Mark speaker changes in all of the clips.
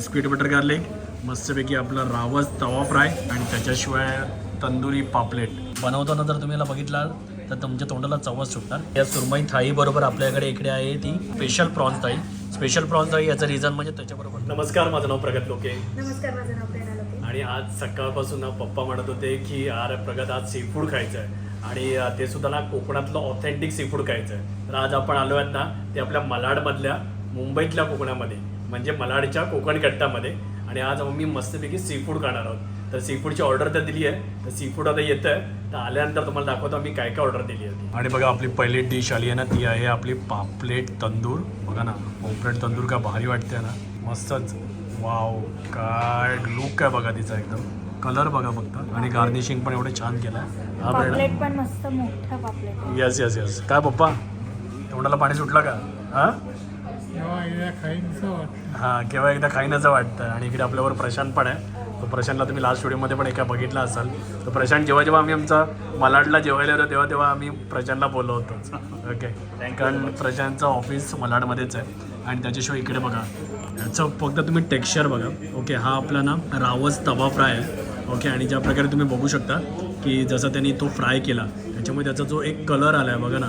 Speaker 1: Sweet butter garlic मस्तपैकी आपला रावस तवा फ्राय आणि त्याच्याशिवाय तंदुरी पापलेट. बनवताना जर तुम्ही याला बघितला तर तुमच्या तोंडाला चवच सुटणार. या सुरमई थाळी बरोबर आपल्याकडे इकडे आहे ती स्पेशल प्रॉन्स थाळी. स्पेशल प्रॉन्स थाळी याचं रिझन म्हणजे त्याच्याबरोबर. नमस्कार माझं नाव प्रगत लोके.
Speaker 2: नमस्कार माझं नाव प्रेरणा लोके.
Speaker 1: आणि आज सकाळपासून ना पप्पा म्हणत होते की यार प्रगत आज सी फूड खायचं आहे आणि ते सुद्धा ना कोकणातलं ऑथेंटिक सी फूड खायचं आहे तर आज आपण आलो आहेत ना ते आपल्या मलाडमधल्या मुंबईतल्या कोकणामध्ये. म्हणजे मलाडच्या कोकण कट्टामध्ये. आणि आज आम्ही मस्तपैकी सी फूड खाणार आहोत. तर सी फूडची ऑर्डर तर दिली आहे तर सी फूड आता येतं आहे तर आल्यानंतर तुम्हाला दाखवतो आम्ही काय काय ऑर्डर दिली आहे आणि बघा आपली पहिली डिश आली आहे ना ती आहे आपली पापलेट तंदूर. बघा ना पापलेट तंदूर का भारी वाटते ना. मस्तच. वाव काय लुक काय बघा तिचा एकदम. कलर बघा फक्त. आणि गार्निशिंग पण एवढं छान केलं हा प्रेरणा
Speaker 2: पापलेट पण मस्त मोठा पापलेट आहे.
Speaker 1: येस येस येस काय पप्पा? तोंडाला पाणी सुटलं का? हा? हा केव्हा एकदा खाईनाचं वाटतं. आणि इकडे आपल्यावर प्रशांत पण आहे. तो प्रशांतला तुम्ही लास्ट व्हिडिओमध्ये पण एका बघितला असाल. तर प्रशांत जेव्हा जेव्हा आम्ही आमचा मलाडला जेवायला येतो तेव्हा तेव्हा आम्ही प्रशांतला बोलवतोच ओके कारण प्रशांतचं ऑफिस मलाडमध्येच आहे. आणि त्याच्याशिवाय इकडे बघा. याचं फक्त तुम्ही टेक्स्चर बघा. ओके हा आपला ना रावस तवा फ्राय आहे. ओके आणि ज्या प्रकारे तुम्ही बघू शकता की जसं त्यांनी तो फ्राय केला त्याच्यामुळे त्याचा जो एक कलर आला आहे बघा ना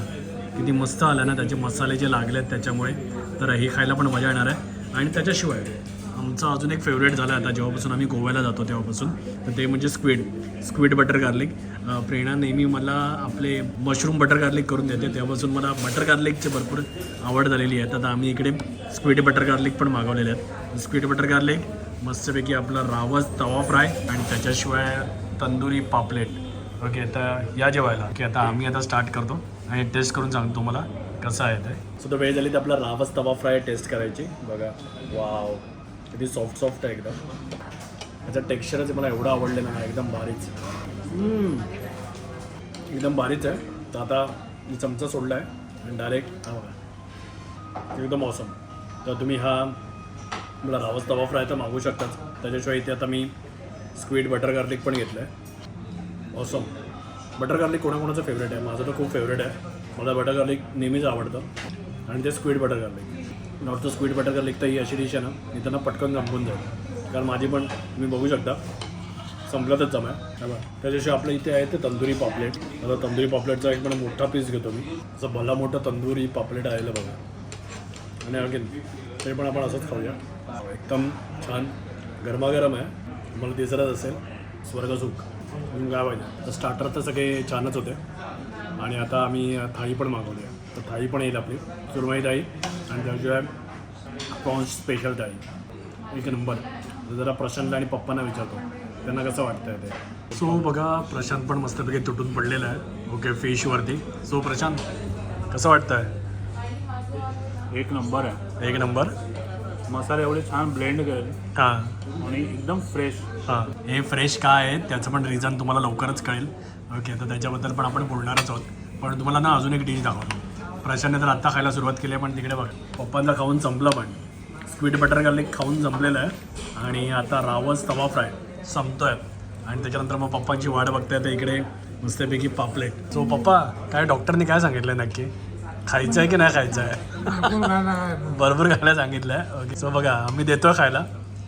Speaker 1: किती मस्त आला ना त्याचे मसाले जे लागले आहेत त्याच्यामुळे. तर हे खायला पण मजा येणार आहे. आणि त्याच्याशिवाय आमचं अजून एक फेवरेट झालं आता जेव्हापासून आम्ही गोव्याला जातो तेव्हापासून. तर ते म्हणजे स्क्विड स्क्विड बटर गार्लिक प्रेरणा नेहमी मला आपले मशरूम बटर गार्लिक करून देते. तेव्हापासून मला बटर गार्लिकची भरपूर आवड झालेली आहे. तर आता आम्ही इकडे स्क्विड बटर गार्लिक पण मागवलेले आहेत. स्क्विड बटर गार्लिक मस्तपैकी आपला रावस तवा फ्राय आणि त्याच्याशिवाय तंदुरी पापलेट. ओके तर या जेवायला. ओके आता आम्ही आता स्टार्ट करतो आणि टेस्ट करून सांगतो मला कसं आहे ते? सुद्धा वेळ झाली तर आपला रावस तवा फ्राय टेस्ट करायची बघा. वाव किती सॉफ्ट सॉफ्ट आहे एकदम. त्याचं टेक्स्चरच मला एवढं आवडलेलं ना एकदम भारीच. एकदम भारीच आहे. तर आता मी चमचा सोडला आहे आणि डायरेक्ट हा बघा. एकदम ऑसम तर तुम्ही हा मला रावस तवा फ्राय तर मागू शकताच. त्याच्याशिवाय इथे आता मी स्क्वीड बटर गार्लिक पण घेतलं आहे ऑसम बटर गार्लिक कोणाकोणाचं फेवरेट आहे? माझं तर खूप फेवरेट आहे. मला बटर गार्लिक नेहमीच आवडतं. आणि ते squid butter garlic north squid butter garlic तर ही अशी डिश आहे ना मी त्यांना पटकन संपून जाईल कारण माझी पण तुम्ही बघू शकता संपलातच जमा आहे बघा त्याच्याशिवाय आपल्या इथे आहे ते तंदुरी पापलेट. आता तंदुरी पापलेटचा एक पण मोठा पीस घेतो मी. असं भला मोठं तंदुरी पापलेट आलेलं बघा. आणि आणखीन ते पण आपण असंच खाऊया. एकदम छान गरमागरम आहे. मला दिसतच असेल स्वर्गसुख. म्हणून काय पाहिजे? तर स्टार्टर तर सगळे छानच होते. आणि आता आम्ही थाळी पण मागवली आहे. तर थाळी पण येईल आपली. सुरमई थाळी आणि त्याशिवाय प्रॉन्स स्पेशल थाळी. एक नंबर. जरा प्रशांतला आणि पप्पांना विचारतो. त्यांना कसं वाटतंय ते? सो बघा प्रशांत पण मस्तपैकी तुटून पडलेला आहे. ओके फिशवरती सो प्रशांत कसं वाटतंय?
Speaker 3: एक नंबर आहे.
Speaker 1: एक नंबर.
Speaker 3: मसाले एवढे छान ब्लेंड केले
Speaker 1: हां.
Speaker 3: आणि एकदम फ्रेश
Speaker 1: हां. हे फ्रेश काय आहे त्याचं पण रिझन तुम्हाला लवकरच कळेल. ओके तर त्याच्याबद्दल पण आपण बोलणारच आहोत. पण तुम्हाला ना अजून एक डिश दाखवतो. प्रशांतने तर आत्ता खायला सुरुवात केली आहे पण तिकडे बघ पप्पांचा खाऊन संपलं पण. स्वीट बटर गार्लिक खाऊन संपलेलं आहे. आणि आता रावस तवा फ्राय संपतोय. आणि त्याच्यानंतर मग पप्पांची वाट बघताय तर इकडे मस्तपैकी पापलेट. सो पप्पा काय डॉक्टरने काय सांगितलं नक्की? खायचं आहे की नाही खायचं आहे भरपूर खायला सांगितलं आहे ओके सो बघा आम्ही देतोय खायला.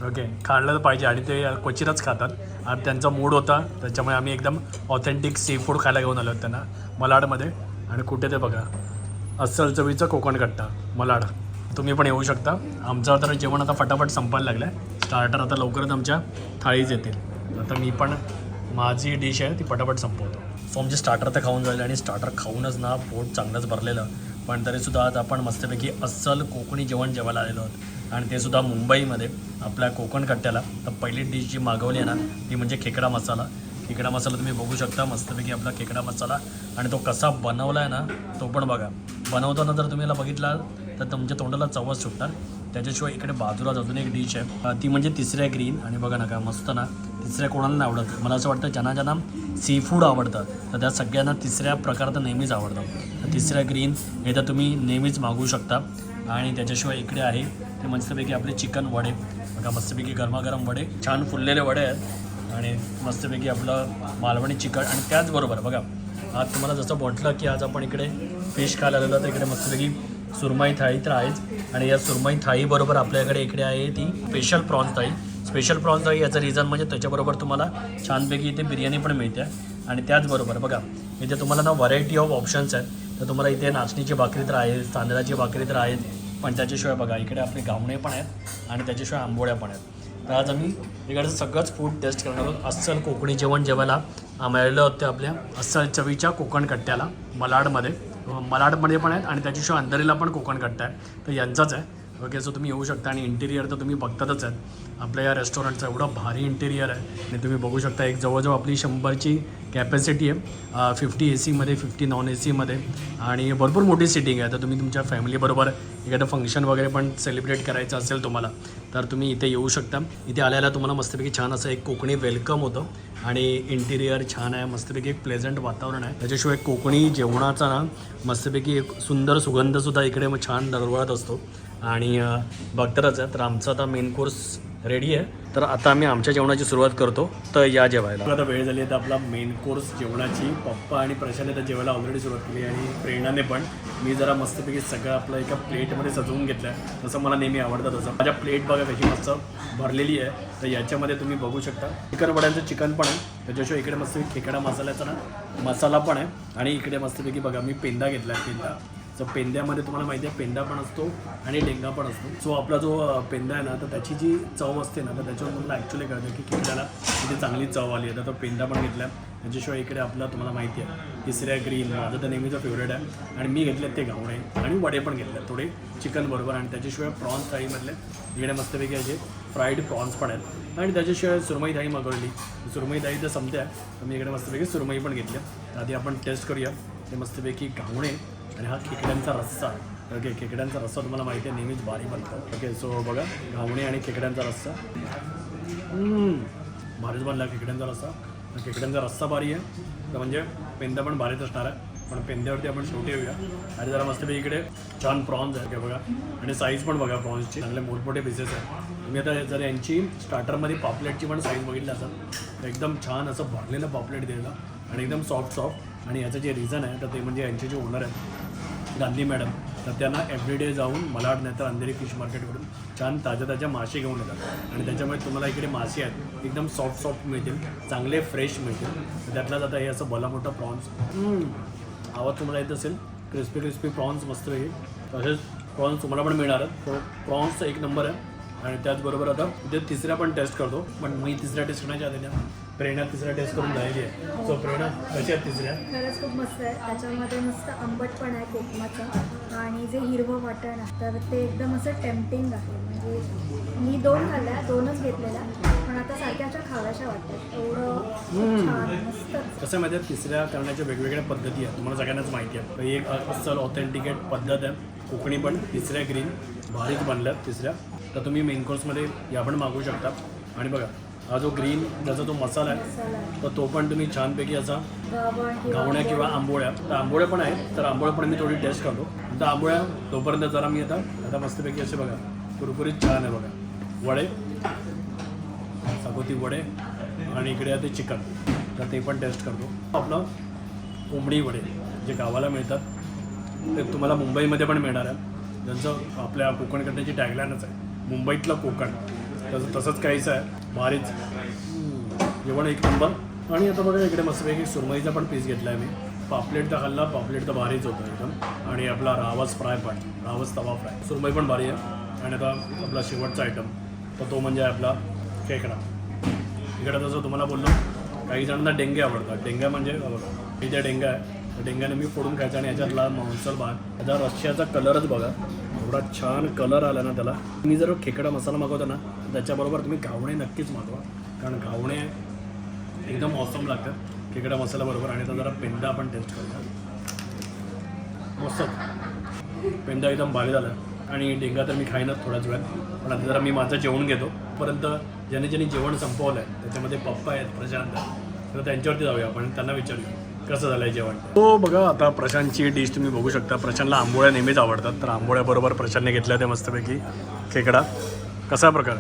Speaker 1: ओके खाल्लं पाहिजे. आणि ते क्वचितच खातात. आणि त्यांचा मूड होता त्याच्यामुळे आम्ही एकदम ऑथेंटिक सी फूड खायला घेऊन आलो त्यांना मलाडमध्ये. आणि कुठे ते बघा अस्सल चवीचं कोकण कट्टा मलाड. तुम्ही पण येऊ शकता. आमचं तर जेवण आता फटाफट संपायला लागलं आहे स्टार्टर आता लवकरच आमच्या थाळीच येतील. आता मी पण माझी डिश आहे ती पटापट संपवतो. सो आमचे स्टार्टर तर खाऊन झाले आणि स्टार्टर खाऊनच ना पोट चांगलंच भरलेलं. पण तरीसुद्धा आज आपण मस्तपैकी अस्सल कोकणी जेवण जेवायला आलेलो आहोत. आणि ते सुद्धा मुंबईमध्ये आपल्या कोकण कट्ट्याला. तर पहिली डिश जी मागवली आहे ना ती म्हणजे खेकडा मसाला. खेकडा मसाला तुम्ही बघू शकता मस्तपैकी आपला खेकडा मसाला. आणि तो कसा बनवला आहे ना तो पण बघा. बनवताना जर तुम्ही याला बघितला तर तुमच्या तोंडाला चवच सुटणार. त्याच्याशिवाय इकडे बाजूला अजून एक डिश आहे. ती म्हणजे तिसऱ्या ग्रीन आणि बघा ना का मस्त ना तिसऱ्या कोणाला नाही आवडत. मला असं वाटतं ज्यांना ज्यांना सी फूड आवडतं तर त्या सगळ्यांना तिसऱ्या प्रकार तर नेहमीच आवडतं. तर तिसऱ्या ग्रीन हे तर तुम्ही नेहमीच मागवू शकता. आणि त्याच्याशिवाय इकडे आहे ते मस्तपैकी आपले चिकन वडे. बघा मस्तपैकी गरमागरम वडे. छान फुललेले वडे आहेत. आणि मस्तपैकी आपलं मालवणी चिकन. आणि त्याचबरोबर बघा आज तुम्हाला जसं म्हटलं की आज आपण इकडे फिश खायला आलेलो तर इकडे मस्तपैकी सुरमई थाळी तर आहेच. आणि या सुरमई थाळीबरोबर आपल्याकडे इकडे आहे ती स्पेशल प्रॉन्स थाळी. स्पेशल प्रॉन्स थाळी याचं रिझन म्हणजे त्याच्याबरोबर तुम्हाला छानपैकी इथे बिर्याणी पण मिळते. आणि त्याचबरोबर बघा इथे तुम्हाला ना व्हरायटी ऑफ ऑप्शन्स आहेत. तर तुम्हाला इथे नाचणीची भाकरी तर आहे तांदळाची भाकरी तर आहेच. पण त्याच्याशिवाय बघा इकडे आपले गावणे पण आहेत आणि त्याच्याशिवाय आंबोळ्या पण आहेत. तर आज आम्ही इकडचं सगळंच फूड टेस्ट करणार आहोत. अस्सल कोकणी जेवण जेवायला मिळालेलं होतं आपल्या अस्सल चवीच्या कोकण कट्ट्याला मलाडमध्ये. मलाडमध्ये पण आहेत आणि त्याच्याशिवाय अंधेरीला पण कोकण कट्टा आहे. तर यांचाच आहे. ओके सो तुम्ही येऊ शकता आणि इंटिरियर तर तुम्ही बघतातच आहेत. आपल्या या रेस्टॉरंटचं एवढं भारी इंटिरियर आहे. आणि तुम्ही बघू शकता एक जवळजवळ आपली शंभरची कॅपॅसिटी आहे. फिफ्टी ए सीमध्ये फिफ्टी नॉन ए सीमध्ये आणि भरपूर मोठी सिटिंग आहे. तर तुम्ही तुमच्या फॅमिलीबरोबर एखादं फंक्शन वगैरे पण सेलिब्रेट करायचं असेल तुम्हाला तर तुम्ही इथे येऊ शकता. इथे आल्याला तुम्हाला मस्तपैकी छान असं एक कोकणी वेलकम होतं. आणि इंटिरियर छान आहे. मस्तपैकी एक प्लेझंट वातावरण आहे. त्याच्याशिवाय कोकणी जेवणाचा ना मस्तपैकी एक सुंदर सुगंधसुद्धा इकडे मग छान दरवळत असतो. आणि बघतरच आहे. तर आमचा आता मेन कोर्स रेडी आहे? तर आता आम्ही आमच्या जेवणाची सुरुवात करतो. तर या जेवायला. आता वेळ झाली आहे तर आपला मेन कोर्स जेवणाची. पप्पा आणि प्रशाने तर जेवायला ऑलरेडी सुरुवात केली आणि प्रेरणाने पण. मी जरा मस्तपैकी सगळं आपलं एका प्लेटमध्ये सजवून घेतलं आहे तसं मला नेहमी आवडतं तसं. माझ्या प्लेट बघा कशी मस्त भरलेली आहे. तर याच्यामध्ये तुम्ही बघू शकता. चिकन वड्यांचं चिकन पण आहे. त्याच्याशिवाय इकडे मस्त खेकडा मसाल्याचा ना मसाला पण आहे. आणि इकडे मस्तपैकी बघा मी पेंदा घेतला आहे पेंदा सो पेंद्यामध्ये तुम्हाला माहिती आहे पेंदा पण असतो आणि डेंगा पण असतो. सो आपला जो पेंदा आहे ना तर त्याची जी चव असते ना तर त्याच्यावर मला ॲक्च्युली कळतं की खेकड्याला तिथे चांगली चव आली आहे. तर तो पेंदा पण घेतला. त्याच्याशिवाय इकडे आपला तुम्हाला माहिती आहे तिसऱ्या ग्रीन माझं तर नेहमीचं फेवरेट आहे. आणि मी घेतलेत ते घावणे आणि वडे पण घेतले थोडे. चिकन बरोबर. आणि त्याच्याशिवाय प्रॉन्स थाळीमधले इकडे मस्तपैकी असे फ्राईड प्रॉन्स पण आहेत. आणि त्याच्याशिवाय सुरमई थाळी मागवली. सुरमई थाळी तर संपते आहे तर मी इकडे मस्तपैकी सुरमई पण घेतल्या. आधी आपण टेस्ट करूया. ते मस्तपैकी घावणे आणि हा खेकड्यांचा रस्सा. ओके खेकड्यांचा रस्सा तुम्हाला माहिती आहे नेहमीच भारी बनतो. ओके सो बघा घावणे आणि खेकड्यांचा रस्सा. भारीच बनला खेकड्यांचा रस्सा. खेकड्यांचा रस्सा भारी आहे. तर म्हणजे पेंदा पण भारीच असणार आहे. पण पेंद्यावरती आपण शेवटी येऊया. आणि जरा मस्तपैकी इकडे छान प्रॉन्स आहे. बघा. आणि साईज पण बघा प्रॉन्सची. चांगले मोठमोठे पीसेस आहे. तुम्ही आता जर यांची स्टार्टरमध्ये पापलेटची पण साईज बघितली असेल तर एकदम छान असं भरलेलं पापलेट दिलेलं आणि एकदम सॉफ्ट सॉफ्ट आणि याचं जे रिझन आहे तर ते म्हणजे यांचे जे ओनर आहेत गांधी मॅडम तर त्यांना एव्हरीडे जाऊन मला नाही तर अंधेरी फिश मार्केटवरून छान ताज्या ताज्या मासे घेऊन येतात. आणि त्याच्यामुळे तुम्हाला इकडे मासे आहेत एकदम सॉफ्ट सॉफ्ट मिळतील चांगले फ्रेश मिळतील. तर त्यातल्याच आता हे असं भला मोठा प्रॉन्स आवाज तुम्हाला येत असेल? क्रिस्पी क्रिस्पी प्रॉन्स मस्त वेगळी तसेच प्रॉन्स तुम्हाला पण मिळणार आहेत. तो प्रॉन्सचा एक नंबर आहे. आणि त्याचबरोबर आता इथे तिसऱ्या पण टेस्ट करतो. पण मी तिसऱ्या टेस्ट करण्याच्या आधी ना प्रेरणा तिसऱ्या टेस्ट करून झालेली आहे. सो प्रेरणा कशी आहेत तिसऱ्या?
Speaker 2: खरंच खूप मस्त आहे. त्याच्यामध्ये मस्त आंबट पण आहे कोकमाचं. आणि जे हिरवं वाटण आहे तर ते एकदम असं टेम्पटिंग आहे. म्हणजे मी दोन खाल्ल्या दोनच घेतलेल्या. पण आता सारख्या अशा खाव्याशा वाटतात. एवढं
Speaker 1: कसं माहिती आहे? तिसऱ्या करण्याच्या वेगवेगळ्या पद्धती आहेत. तुम्हाला सगळ्यांनाच माहिती आहे. ही एक अस्सल ऑथेंटिकेट पद्धत आहे. कोकणी पण तिसऱ्या ग्रीन बारीक बनल्यात तिसऱ्या तर तुम्ही मेन कोर्समध्ये या पण मागू शकता. आणि बघा हा जो ग्रीन त्याचा जो मसाला आहे तर तो पण तुम्ही छानपैकी असा
Speaker 2: किंवा
Speaker 1: घावण्या किंवा आंबोळ्या तर आंबोळ्या पण आहेत तर आंबोळ्या पण मी थोडी टेस्ट करतो. तर आंबोळ्या तोपर्यंत जरा मी आता आता मस्तपैकी असे बघा कुरकुरीत छान आहे बघा. वडे सागोती वडे आणि इकडे आहे ते चिकन तर ते पण टेस्ट करतो. आपलं कोंबडी वडे जे गावाला मिळतात ते तुम्हाला मुंबईमध्ये पण मिळणार आहे. ज्यांचं आपल्या कोकणकडण्याची टॅगलाईनच आहे मुंबईतलं कोकण. तसं तसंच काहीच आहे. भारीच जेवण एक नंबर आणि आता बघा इकडे मस्तपैकी सुरमईचा पण पीस घेतला आहे मी. पापलेट तर खाल्ला पापलेट तर भारीच होतं एकदम. आणि आपला रावस फ्राय पण रावस तवा फ्राय. सुरमई पण भारी आहे. आणि आता आपला शेवटचा आयटम तर तो म्हणजे आपला खेकडा इकडे जसं तुम्हाला बोललो काही जणांना डेंगे आवडतात. डेंगा म्हणजे हे इथे डेंगा आहे डेंग्याने मी फोडून खायचा आणि याच्यातला मांसल भाग त्याचा रशियाचा कलरच बघा. एवढा छान कलर आला ना त्याला. तुम्ही जर खेकडा मसाला मागवता ना त्याच्याबरोबर तुम्ही घावणे नक्कीच मागवा. कारण घावणे एकदम ऑसम लागतं खेकडा मसाल्याबरोबर आणि आता जरा पेंदा आपण टेस्ट करतो मस्त पेंदा एकदम भारी झाला. आणि डेंगा तर मी खाईनच थोड्याच वेळात. पण आता जरा मी माझं जेवण घेतो. परंतु ज्याने ज्यांनी जेवण संपवलं आहे त्याच्यामध्ये पप्पा आहेत प्रशांत आहेत. तर त्यांच्यावरती जाऊया आपण. त्यांना विचारूया. कसं झालं आहे जेवण? हो बघा आता प्रशांतची डिश तुम्ही बघू शकता. प्रशांतला आंबोळ्या नेहमीच आवडतात तर आंबोळ्याबरोबर प्रशांतने घेतल्या ते मस्तपैकी. खेकडा. कसा प्रकार?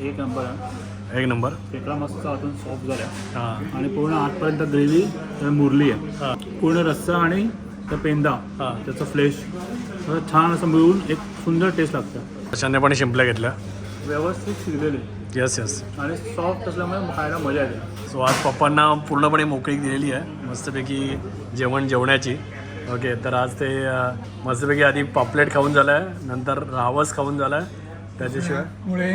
Speaker 3: एक नंबर
Speaker 1: एक नंबर
Speaker 3: खेकडा मस्त आतून सॉफ्ट झाल्या
Speaker 1: हां.
Speaker 3: आणि पूर्ण आतपर्यंत ग्रेव्ही मुरली आहे.
Speaker 1: हां.
Speaker 3: पूर्ण रस्सा आणि तर पेंदा
Speaker 1: हां.
Speaker 3: त्याचं फ्लेश छान असं मिळून एक सुंदर टेस्ट लागतं.
Speaker 1: प्रशांतने पण शिंपल्या घेतल्या.
Speaker 3: व्यवस्थित शिजलेले.
Speaker 1: येस येस
Speaker 3: आणि सॉफ्ट असल्यामुळे खायला मजा येते.
Speaker 1: सो आज पप्पांना पूर्णपणे मोकळीक दिलेली आहे. मस्तपैकी जेवण जेवण्याची. ओके तर आज ते मस्तपैकी आधी पॉपलेट खाऊन झालं आहे. नंतर रावस खाऊन झालं आहे. त्याच्याशिवाय
Speaker 4: मुळे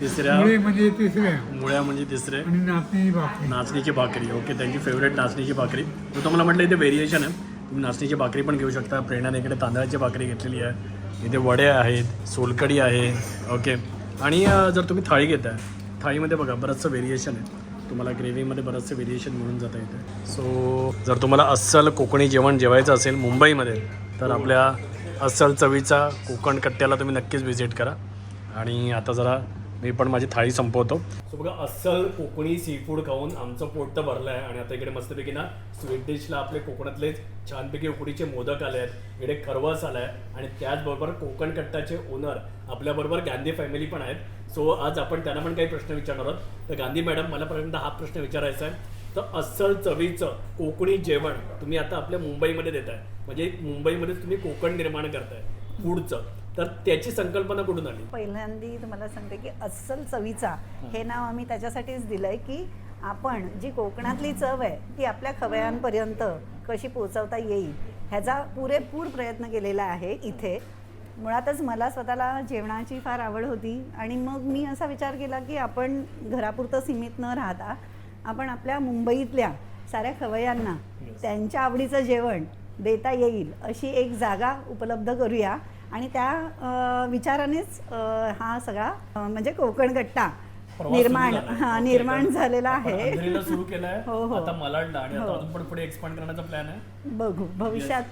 Speaker 1: तिसऱ्या
Speaker 4: मुळे म्हणजे तिसरे
Speaker 1: मुळ्या म्हणजे तिसरे.
Speaker 4: भाकरी.
Speaker 1: नाचणीची भाकरी. ओके त्यांची फेवरेट नाचणीची भाकरी. तर तुम्हाला म्हटलं इथे व्हेरिएशन आहे. तुम्ही नाचणीची भाकरी पण घेऊ शकता. प्रेरणाने इकडे तांदळाची भाकरी घेतलेली आहे. इथे वडे आहेत सोलकडी आहे. ओके आणि जर तुम्ही थाळी घेताय थाळीमध्ये बघा बरंचसं व्हेरिएशन आहे. तुम्हाला ग्रेव्हीमध्ये बरंचसं व्हेरिएशन मिळून जाता येतं. सो जर तुम्हाला अस्सल कोकणी जेवण जेवायचं असेल मुंबईमध्ये तर आपल्या अस्सल चवीचा कोकण कट्ट्याला तुम्ही नक्कीच व्हिजिट करा. आणि आता जरा मी पण माझी थाळी संपवतो. सो बघा अस्सल कोकणी सी फूड खाऊन आमचं पोट तर भरलं आहे आणि आता इकडे मस्तपैकी ना स्वीट डिशला आपले कोकणातले छानपैकी उकडीचे मोदक आले आहेत इकडे खरवस आला आहे आणि त्याचबरोबर कोकण कट्टाचे ओनर आपल्याबरोबर गांधी फॅमिली पण आहेत. सो आज आपण त्यांना पण काही प्रश्न विचारणार आहोत. तर गांधी मॅडम मला पर्यंत हा प्रश्न विचारायचा आहे. तर अस्सल चवीचं कोकणी जेवण तुम्ही आता आपल्या मुंबईमध्ये देताय. म्हणजे मुंबईमध्ये तुम्ही कोकण निर्माण करताय. फूडचं. तर त्याची संकल्पना कुठून आली?
Speaker 5: पहिल्यांदी तुम्हाला सांगते की अस्सल चवीचा हे नाव आम्ही त्याच्यासाठीच दिलंय की आपण जी कोकणातली चव आहे ती आपल्या खवयांपर्यंत कशी पोचवता येईल ह्याचा पुरेपूर प्रयत्न केलेला आहे इथे. मुळातच मला स्वतःला जेवणाची फार आवड होती आणि मग मी असा विचार केला की आपण घरापुरतं सीमित न राहता आपण आपल्या मुंबईतल्या साऱ्या खवयांना त्यांच्या आवडीचं जेवण देता येईल अशी एक जागा उपलब्ध करूया. आणि त्या विचारानेच हा सगळा म्हणजे कोकण गट्टा निर्माण. हा निर्माण झालेला आहे.
Speaker 1: सुरू केलाय.
Speaker 5: हो, हो.
Speaker 1: आता मलाडला आणि आता
Speaker 5: हो.
Speaker 1: अजून पण पुढे एक्सपांड करण्याचा प्लॅन आहे.
Speaker 5: बघू भविष्यात.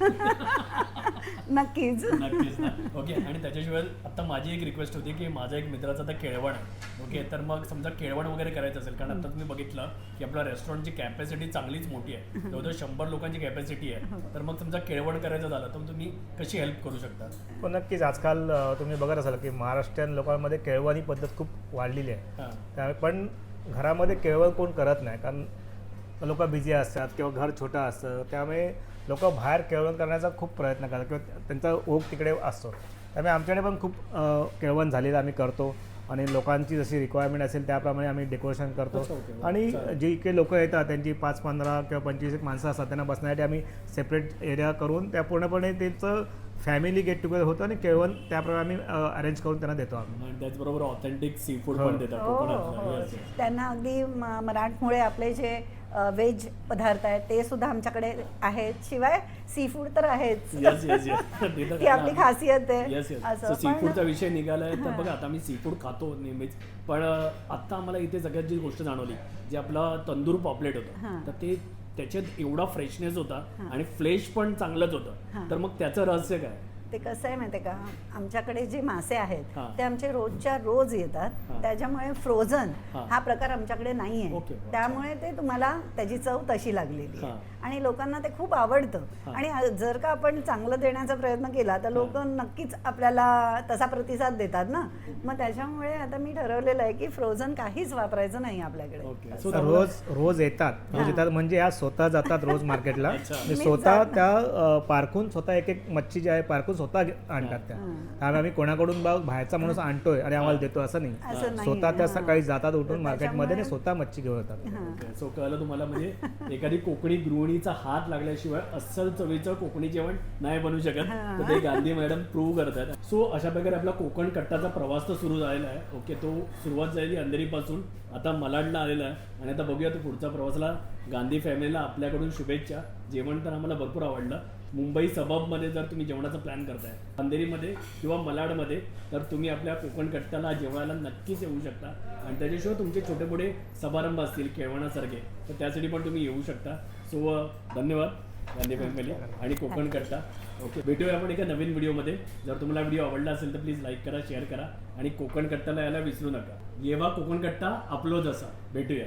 Speaker 5: नक्कीच.
Speaker 1: नक्कीच ना. ओके आणि त्याच्याशिवाय आता माझी एक रिक्वेस्ट होती की माझा एक मित्राचा आता केळवण आहे. ओके तर मग समजा केळवण वगैरे करायचं असेल कारण आता तुम्ही बघितलं की आपल्या रेस्टॉरंटची कॅपॅसिटी चांगलीच मोठी आहे. जवळजवळ शंभर लोकांची कॅपॅसिटी आहे. तर मग समजा केळवण करायचं झालं तर तुम्ही कशी हेल्प करू शकता?
Speaker 6: पण नक्कीच. आजकाल अ, तुम्ही बघत असाल की महाराष्ट्रीयन लोकांमध्ये केळवण ही पद्धत खूप वाढलेली आहे.
Speaker 1: हां
Speaker 6: त्यामुळे पण घरामध्ये केळवण कोण करत नाही कारण लोक बिझी असतात किंवा घर छोटं असतं त्यामुळे लोक बाहेर केळवण करण्याचा खूप प्रयत्न करतात किंवा त्यांचा ओघ तिकडे असतो त्यामुळे आमच्याकडे पण खूप केळवण झालेलं आम्ही करतो आणि लोकांची जशी रिक्वायरमेंट असेल त्याप्रमाणे आम्ही डेकोरेशन करतो. आणि. जे काही लोक येतात त्यांची पाच पंधरा किंवा पंचवीस एक माणसं असतात त्यांना बसण्यासाठी आम्ही सेपरेट एरिया करून त्या पूर्णपणे त्यांचं फॅमिली गेट टुगेदर होतं आणि केळवण त्याप्रमाणे आम्ही अरेंज करून त्यांना देतो आम्ही
Speaker 1: आणि त्याचबरोबर ऑथेंटिक सी फूड. पण देतात
Speaker 5: हो हो. त्यांना अगदी मराठमोळे आपले जे व्हेज पदार्थ आहेत ते सुद्धा आमच्याकडे आहेत शिवाय सी फूड तर आहेच.
Speaker 1: ते
Speaker 5: आपली
Speaker 1: आहे.
Speaker 5: खासियत आहे
Speaker 1: येस येस
Speaker 5: असं
Speaker 1: सी फूडचा विषय निघालाय तर बघा आता मी सी फूड खातो नेहमीच पण अं, आत्ता आम्हाला इथे सगळ्यात जी गोष्ट जाणवली जे आपला तंदूर पॉपलेट होतं. तर ते त्याच्यात एवढा फ्रेशनेस होता आणि फ्लेश पण चांगलंच होतं. तर मग त्याचं रहस्य काय?
Speaker 5: ते कसं आहे माहिती का? आमच्याकडे जे मासे आहेत. ते आमचे रोजच्या रोज येतात. त्याच्यामुळे फ्रोझन
Speaker 1: हां.
Speaker 5: हा प्रकार आमच्याकडे नाही. आहे त्यामुळे ते तुम्हाला त्याची चव तशी लागलेली आहे.
Speaker 1: हां.
Speaker 5: आणि लोकांना ते खूप आवडतं. आणि जर का आपण चांगलं देण्याचा प्रयत्न केला तर लोक नक्कीच आपल्याला तसा प्रतिसाद देतात ना? मग त्याच्यामुळे आता मी ठरवलेलं आहे की फ्रोझन काहीच वापरायचं नाही आपल्याकडे.
Speaker 6: रोज रोज येतात. रोज येतात म्हणजे या स्वतः जातात रोज मार्केटला.
Speaker 5: मीच
Speaker 6: स्वतः त्या पारखून स्वतः एक एक मच्छी जी आहे पारखून स्वतः आणतात त्या. त्यामुळे आम्ही कोणाकडून बा बाहेरचा माणूस आणतोय आणि आम्हाला देतो असं नाही. स्वतः त्या. सकाळी जातात उठून मार्केटमध्ये आणि स्वतः मच्छी घेऊन येतात.
Speaker 5: हां.
Speaker 1: सो कळलं तुम्हाला म्हणजे एखादी कोकणी गृहिणीचा हात लागल्याशिवाय अस्सल चवीचं कोकणी जेवण नाही बनवू शकत. तर ते गांधी मॅडम प्रूव्ह करतात. सो अशा प्रकारे आपला कोकण कट्टाचा प्रवास तर सुरू झालेला आहे. ओके तो सुरुवात झालेली अंधेरीपासून आता मलाडला आलेला आहे. आणि आता बघूया तो पुढचा प्रवासाला गांधी फॅमिलीला आपल्याकडून शुभेच्छा. जेवण तर आम्हाला भरपूर आवडलं. मुंबई सबबमध्ये जर तुम्ही जेवणाचा प्लॅन करताय अंधेरीमध्ये किंवा मलाडमध्ये तर तुम्ही आपल्या कोकण कट्ट्याला जेवणाला नक्कीच येऊ शकता. आणि त्याच्याशिवाय तुमचे छोटे मोठे समारंभ असतील खेळवण्यासारखे तर त्यासाठी पण तुम्ही येऊ शकता. सो धन्यवाद गांधी फॅमिली आणि कोकण कट्टा. ओके भेटूया आपण एका नवीन व्हिडिओमध्ये. जर तुम्हाला व्हिडिओ आवडला असेल तर प्लीज लाईक करा शेअर करा आणि कोकण कट्टाला यायला विसरू नका. येवा कोकण कट्टा अपलोड असा भेटूया.